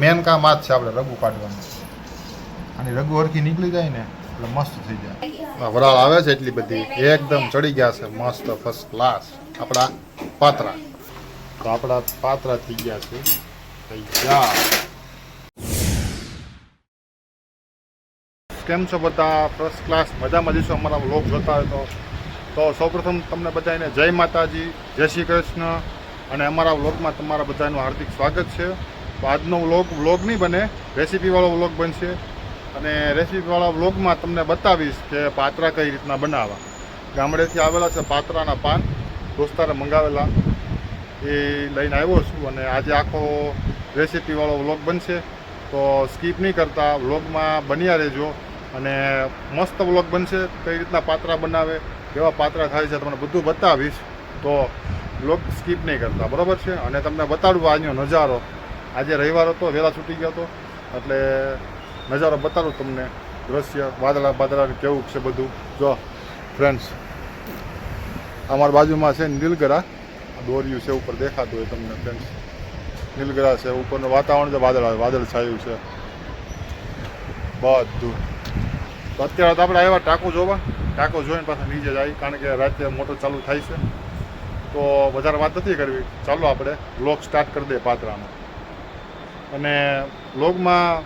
Main કામ આ જ છે આપણે રગુ કાઢવાનું અને રગુ હરખી નીકળી જાય ને, એટલે મસ્ત થઈ જાય. વરાળ આવે છે એટલી બધી. એકદમ ચડી ગયા છે, મસ્ત ફર્સ્ટ ક્લાસ આપણા પાત્રા. તો આપણા પાત્રા થઈ ગયા છે. ગયા કેમ છો બધા? ફર્સ્ટ ક્લાસ મજામાં જઈશું અમારા લોક જોતા હોય તો. તો સૌપ્રથમ તમને બધાને જય માતાજી, જય શ્રી કૃષ્ણ. અને અમારા વ્લોગમાં તમારા બધાનું હાર્દિક સ્વાગત છે. તો આજનો વ્લોગ વ્લોગ નહીં બને રેસીપીવાળો વ્લોગ બનશે. અને રેસીપીવાળા વ્લોગમાં તમને બતાવીશ કે પાત્રા કઈ રીતના બનાવવા. ગામડેથી આવેલા છે પાત્રાના પાન, દોસ્તારે મંગાવેલા. એ લઈને આવ્યો છું અને આજે આખો રેસીપીવાળો વ્લોગ બનશે. તો સ્કીપ નહીં કરતા વ્લોગમાં બન્યા રહેજો. અને મસ્ત વ્લોગ બનશે, કઈ રીતના પાત્રા બનાવે, કેવા પાત્રા થાય છે તમને બધું બતાવીશ. તો વ્લોગ સ્કીપ નહીં કરતા, બરાબર છે? અને તમને બતાડું આજનો નજારો. આજે રવિવાર હતો વહેલા છૂટી ગયો હતો. એટલે નજારો બતાવું તમને દ્રશ્ય, વાદળા બાદળા કેવું છે બધું. જો ફ્રેન્ડ્સ અમારી બાજુમાં છે નીલગરા. દોર્યું છે ઉપર દેખાતું હોય તમને ફ્રેન્ડ્સ નીલગરા છે, ઉપરનું વાતાવરણ છે, વાદળ વાદળ છાયું છે. બધું. તો અત્યારે તો આપણે આવ્યા ટાંકો જોવા. ટાંકો જોઈને પાછા નીચે જાય, કારણ કે રાતે મોટો ચાલુ થાય છે. તો વધારે વાત નથી કરવી. ચાલો આપણે વ્લોગ સ્ટાર્ટ કરી દઈએ પાત્રાનો અને બ્લોગમાં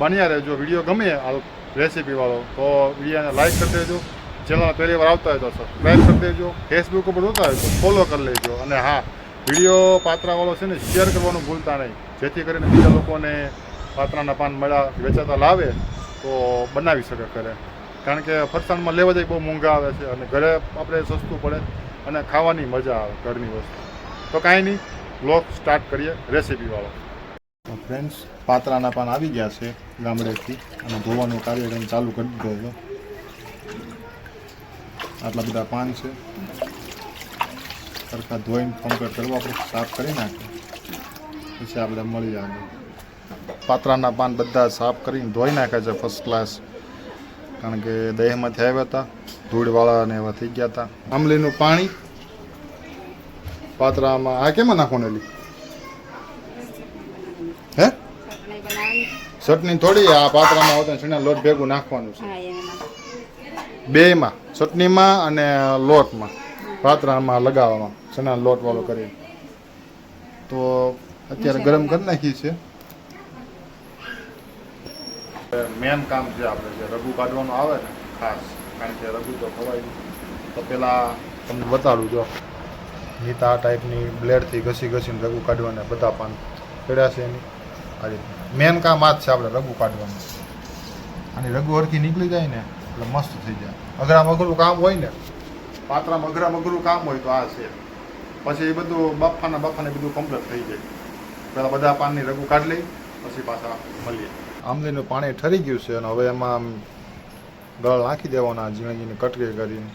બન્યા રહેજો વીડિયો ગમે આ રેસીપીવાળો તો વિડીયોને લાઈક કરી દેજો. ચેનલ પહેલી વાર આવતા હોય તો સબસ્ક્રાઈબ કરી દેજો. ફેસબુક ઉપર જોતા હોય તો ફોલો કરી લેજો. અને હા વીડિયો પાત્રાવાળો છે ને શેર કરવાનું ભૂલતા નહીં. જેથી કરીને બીજા લોકોને પાત્રાના પાન મળ્યા, વેચાતા લાવે, તો બનાવી શકે ઘરે. કારણ કે ફરસાણમાં લેવા જાય બહુ મોંઘા આવે છે અને ઘરે આપણે સસ્તું પડે અને ખાવાની મજા આવે ઘરની વસ્તુ. તો કાંઈ નહીં બ્લોગ સ્ટાર્ટ કરીએ રેસીપીવાળો ફ્રેન્ડ્સ પાત્રાના પાન આવી ગયા છે ગામડેથી અને ધોવાનું કાર્યક્રમ ચાલુ કરી દીધો હતો આટલા બધા પાન છે. સરખા ધોઈને પંકર કરવા આપણે સાફ કરી નાખે. પછી આપણે મળી આવે પાત્રાના પાન બધા સાફ કરીને ધોઈ નાખ્યા છે ફર્સ્ટ ક્લાસ કારણ કે દહીંમાંથી આવ્યા હતા, ધૂળવાળા ને એવા થઈ ગયા હતા. આંબલીનું પાણી પાત્રામાં, આ કેમાં નાખવાનું એલી હે ચટણી બનાવવાની ચટણી થોડી આ પાત્રામાં આવતા ચણા લોટ ભેગું નાખવાનું છે. બેયમાં ચટણીમાં અને લોટમાં પાત્રામાં લગાવવામાં ચણા લોટ વાળો કરી તો અત્યારે ગરમ કરી નાખીએ છે. મેન કામ છે આપણે જે રઘુ કાઢવાનું આવે ને ખાસ કારણ કે રઘુ તો ખવાય તો પેલા તમને બતાડું જો. નીતા આ ટાઈપની બ્લેડથી ઘસી ઘસીને રઘુ કાઢવાના બધા પાન પડ્યા છે એની. આ રીતના. મેન કામ આ જ છે આપણે રઘુ કાઢવાનું. અને રઘુ અડખી નીકળી જાય ને, એટલે મસ્ત થઈ જાય. અઘરા મઘરું કામ હોય ને પાત્રામાં અઘરા મઘરું કામ હોય તો આ છે. પછી એ બધું બફાને બફાને બધું કમ્પ્લીટ થઈ જાય. પહેલાં બધા પાનની રઘુ કાઢી લઈ, પછી પાછા મળીએ આમલીનું પાણી ઠરી ગયું છે અને હવે એમાં ગળ નાખી દેવાના ઝીણી કટકે કરીને,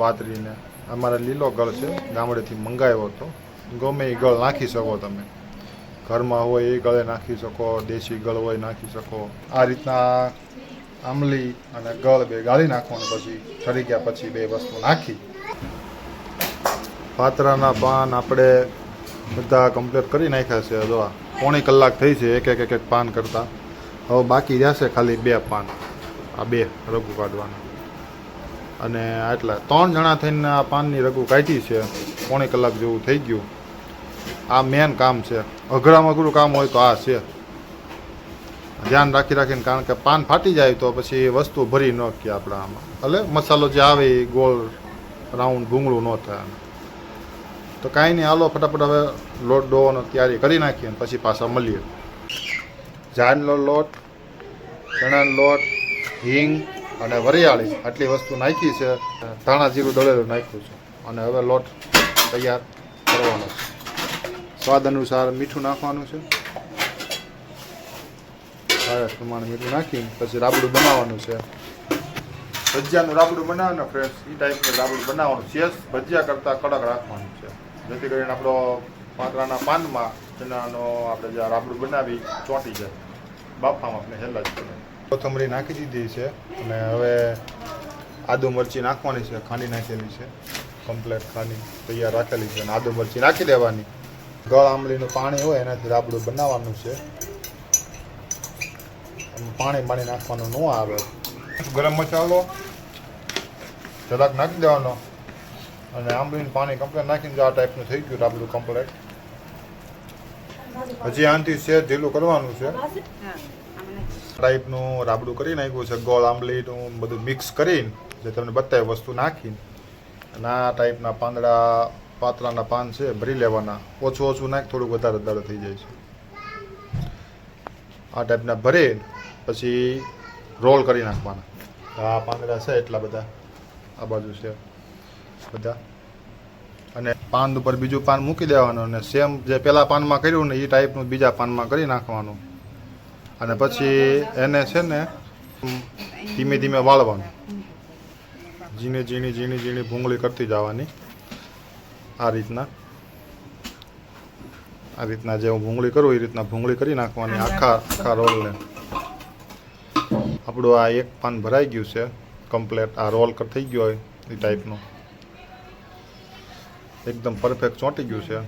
વાતરીને. અમારે લીલો ગળ છે, ગામડેથી મંગાવ્યો હતો. ગમે એ ગળ નાખી શકો તમે. ઘરમાં હોય એ ગળે નાખી શકો, દેશી ગળ હોય નાખી શકો. આ રીતના આમલી અને ગળ બે ગાળી નાખવાનું પછી ઠરી ગયા પછી બે વસ્તુ નાખી. પાતરાના પાન આપણે બધા કમ્પ્લીટ કરી નાખ્યા છે. અથવા પોણી કલાક થઈ છે, એક એક એક એક પાન કરતાં. હવે બાકી રહેશે ખાલી બે પાન. આ બે રઘુ કાઢવાના. અને આટલા ત્રણ જણા થઈને આ પાનની રઘુ કાઢી છે. પોણી કલાક જેવું થઈ ગયું. આ મેન કામ છે. અઘરામાં અઘરું કામ હોય તો આ છે. ધ્યાન રાખી રાખીને, કારણ કે પાન ફાટી જાય તો પછી એ વસ્તુ ભરી ન કે આપણે આમાં. એટલે મસાલો જે આવે એ ગોળ, રાઉન્ડ, ભૂંગળું ન થાય તો કાંઈ નહીં, હાલો, ફટાફટ હવે લોટ ડોવાનો તૈયારી કરી નાખીએ અને પછી પાછા મળીએ. જાનનો લોટ, ચણાનો લોટ, હિંગ અને વરિયાળી આટલી વસ્તુ નાખી છે. ધાણા જીરું દળેલું નાખ્યું છે. અને હવે લોટ તૈયાર કરવાનો છે. સ્વાદ અનુસાર મીઠું નાખવાનું છે. સરસ પ્રમાણે મીઠું નાખી પછી રાબડું બનાવવાનું છે. ભજીયાનું રાબડું બનાવે ફ્રેન્ડ્સ એ ટાઈપનું રાબડું બનાવવાનું છે. ભજીયા કરતાં કડક રાખવાનું છે. જેથી કરીને આપણો પાતરાના પાનમાં ચણાનો આપણે જે રાબડું બનાવી ચોંટી જાય. બાફામાં આપણે હેલા જ કોથમરી નાખી દીધી છે અને હવે આદુ મરચી નાખવાની છે, ખાંડી નાખેલી છે. કમ્પ્લેટ ખાંડી તૈયાર રાખેલી છે અને આદુ મરચી નાખી દેવાની. ગળ આંબલીનું પાણી હોય એનાથી રાબડું બનાવવાનું છે. પાણી પાણી નાખવાનું ન આવે. ગરમ મસાલો જરાક નાખી દેવાનો. અને આંબલીનું પાણી કમ્પ્લેટ નાખીને આ ટાઈપનું થઈ ગયું રાબડું કમ્પ્લેટ હજી આનથી છે, ઢીલું કરવાનું છે. ટાઈપનું રાબડું કરી નાખ્યું છે, ગોળ આંબલીનું બધું મિક્સ કરીને, જે તમને બતાવી વસ્તુ નાખીને. અને આ ટાઈપના પાંદડા પાતળાના પાન છે, ભરી લેવાના. ઓછું ઓછું નાખ, થોડુંક વધારે વધારે થઈ જાય છે. આ ટાઈપના ભરી, પછી રોલ કરી નાખવાના. આ પાંદડા છે એટલા બધા. આ બાજુ છે બધા. અને પાન ઉપર બીજું પાન મૂકી દેવાનું અને સેમ જે પેલા પાનમાં કર્યું ને એ ટાઈપનું બીજા પાનમાં કરી નાખવાનું. અને પછી એને છે ને ધીમે ધીમે વાળવાનું. ઝીણી ઝીણી ઝીણી ઝીણી ભૂંગળી કરતી જવાની. આ રીતના. આ રીતના જે હું ભૂંગળી કરું એ રીતના ભૂંગળી કરી નાખવાની આખા આખા રોલને. આપણું આ એક પાન ભરાઈ ગયું છે કમ્પ્લેટ. આ રોલ થઈ ગયો હોય એ ટાઈપનો. એકદમ પરફેક્ટ ચોંટી ગયું છે.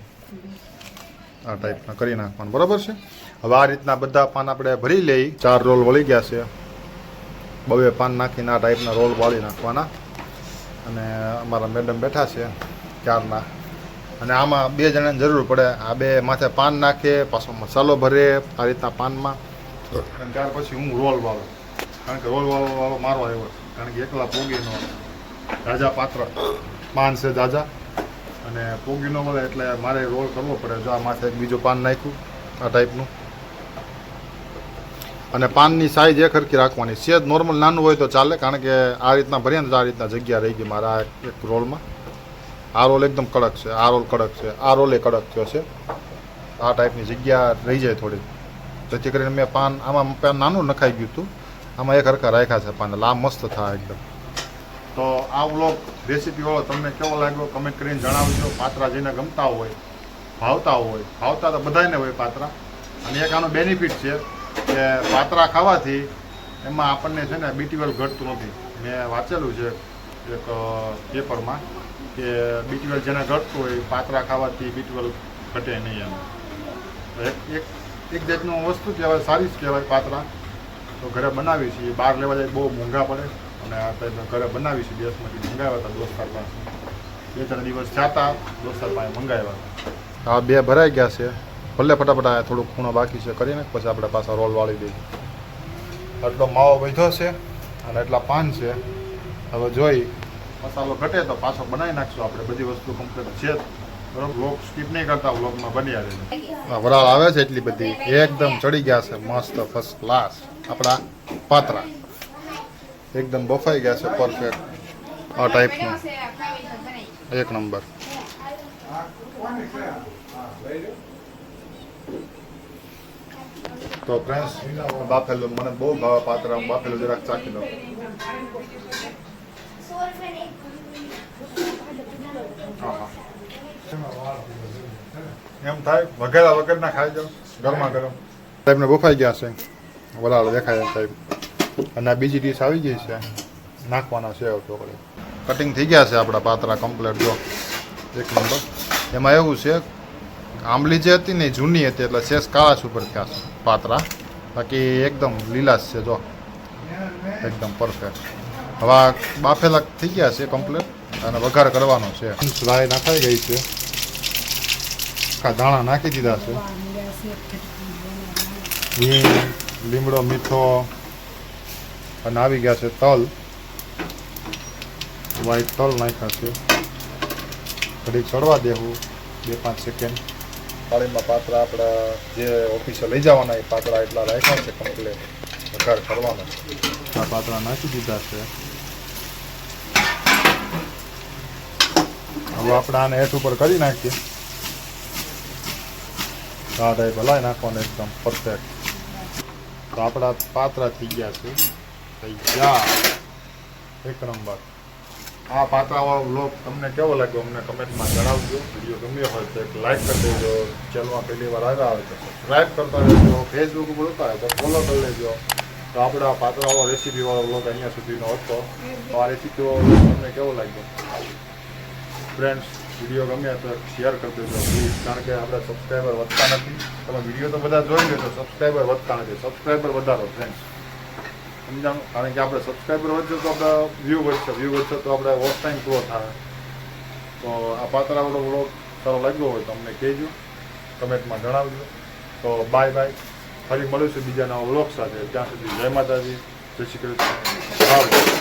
આ ટાઈપના કરી નાખવાનું. બરાબર છે? હવે આ રીતના બધા પાન આપણે ભરી લઈ ચાર રોલ વળી ગયા છે. બબે પાન નાખીને આ ટાઈપના રોલ વાળી નાખવાના. અને અમારા મેડમ બેઠા છે. ચારના અને આમાં બે જણાની જરૂર પડે. આ બે માથે પાન નાખે પાછો મસાલો ભરે આ રીતના પાનમાં. અને ત્યાર પછી હું રોલ વાળો. કારણ કે રોલ વાળો વાળો મારો આવ્યો. કારણ કે એકલા પોગીનો રાજા પાત્ર. પાન છે જાજા. અને પોગીનો મળે એટલે મારે રોલ કરવો પડે. જો આ માથે એક બીજું પાન નાખ્યું આ ટાઈપનું. અને પાનની સાઈઝ એ ખરખી રાખવાની. સેજ નોર્મલ નાનું હોય તો ચાલે. કારણ કે આ રીતના ભરીએ ને આ રીતના જગ્યા રહી ગઈ મારા એક રોલમાં. આ રોલ એકદમ કડક છે આ રોલ કડક છે આ રોલ એ કડક થયો છે. આ ટાઈપની જગ્યા રહી જાય થોડી. જેથી કરીને મેં પાન આમાં પાન નાનું નખાઈ ગયું હતું. આમાં એક હરખા રાખ્યા છે પાન, લાંબ મસ્ત થાય એકદમ. તો આ વ્લોગ રેસીપી વાળો તમને કેવો લાગ્યો કમેન્ટ કરીને જણાવજો. પાત્રા જેને ગમતા હોય, ભાવતા હોય. ભાવતા તો બધાને હોય પાત્રા. અને એક આનો બેનિફિટ છે કે પાત્રા ખાવાથી એમાં આપણને છે ને બીટીવેલ ઘટતું નથી. મેં વાંચેલું છે એક પેપરમાં કે બીટીવેલ જેને ઘટતું હોય, પાતરા ખાવાથી બીટીવેલ ઘટે નહીં એમ. એક એક એક જાતનું વસ્તુ કહેવાય, સારી જ કહેવાય પાતરા. તો ઘરે બનાવી છીએ. બહાર લેવા જાય બહુ મોંઘા પડે. અને આ ટાઈપના ઘરે બનાવી છીએ. દેશમાંથી મંગાવ્યા હતા દોસ્તાર પાસે. બે ત્રણ દિવસ જાતા, દોસ્તાર પાસે મંગાવ્યા. હતા હા બે ભરાઈ ગયા છે. ભલે ફટાફટ આ થોડુંક ખૂણો બાકી છે કરીને પછી આપણે પાછા રોલ વાળી દઈએ. આટલો માવો વધ્યો છે અને એટલા પાન છે. હવે જોઈ મસાલો ઘટે તો પાછો બનાવી નાખશું. આપણે બધી વસ્તુ કમ્પ્લીટ છે. બરોબર? વ્લોગ સ્કીપ નહીં કરતા વ્લોગમાં બની આવે વરાળ આવે છે એટલી બધી. એકદમ ચડી ગયા છે, મસ્ત ફર્સ્ટ ક્લાસ આપણા પાત્રા. એકદમ બફાઈ ગયા છે પરફેક્ટ આ ટાઈપનું. એક નંબર. તો ફ્રેન્ડ્સ બાફેલું મને બહુ ભાવે પાત્રા બાફેલું જરાક ચાખી આહા. એમ થાય વગેરે વગર ના ખાઈ જાવ ગરમા ગરમ. સાહેબને બફાઈ ગયા છે. વલાળ દેખાય સાહેબ. અને બીજી ડીશ આવી ગઈ છે. નાખવાના છે ચોકડી કટિંગ થઈ ગયા છે આપણા પાતરા કમ્પ્લેટ જો. એક નંબર એમાં એવું છે, આંબલી જે હતી ને જૂની હતી, એટલે શેષ કાળા ઉપર થયા છે પાતરા. બાકી એકદમ લીલાશ છે, જો. એકદમ પરફેક્ટ હવે બાફેલા થઈ ગયા છે કમ્પ્લેટ અને વઘાર કરવાનો છે. રાય નાખાઈ ગઈ છે. આખા દાણા નાખી દીધા છે. હિંગ લીમડો મીઠો અને આવી ગયા છે તલ. વ્હાઈટ તલ નાખ્યા છે. ઘડીક ચડવા દેવું. બે પાંચ સેકન્ડ પાળીમાં પાત્રા આપણા જે ઓફિસે લઈ જવાના એ પાત્રા એટલા રાખ્યા છે કમ્પ્લેટ વઘાર કરવાનો આ પાતળા નાખી દીધા છે હવે આપણે આને હેઠ ઉપર કરી નાખીએ આ ટાઈપ હલાવી નાખવાનું એકદમ પરફેક્ટ તો આપણા પાતરા થઈ ગયા છે ગયા એક નંબર આ પાતરાવાળો બ્લોગ તમને કેવો લાગ્યો અમને કમેન્ટમાં જણાવજો વીડિયો ગમ્યો હોય તો એક લાઇક કરી દેજો ચેનલમાં પહેલી વાર આવ્યા હોય તો સબસ્ક્રાઈબ કરતા રહેજો ફેસબુક ઉપર હોય તો ફોલો કરી લેજો આપણે આ પાત્રાવાળો રેસીપીવાળો બ્લોગ અહીંયા સુધીનો હતો. તો આ રેસીપીવાળો તમને કેવો લાગ્યો? ફ્રેન્ડ્સ વીડિયો ગમે તો શેર કરી દેજો પ્લીઝ કારણ કે આપણે સબસ્ક્રાઈબર વધતા નથી. તમે વીડિયો તો બધા જોઈ લેજો સબસ્ક્રાઈબર વધતા નથી. સબસ્ક્રાઈબર વધારો ફ્રેન્ડ્સ સમજાણું? કારણ કે આપણે સબસ્ક્રાઈબર વધશે તો આપણા વ્યૂ વધશે. વ્યૂ વધશે તો આપણે વોચ ટાઈમ પૂરો થાય. તો આ પાતળાવાળો બ્લોગ સારો લાગ્યો હોય તો અમને કહેજો. કમેન્ટમાં જણાવજો. તો બાય બાય ફરી મળીશું બીજાના વ્લોગ સાથે ત્યાં સુધી જય માતાજી જય શ્રી કૃષ્ણ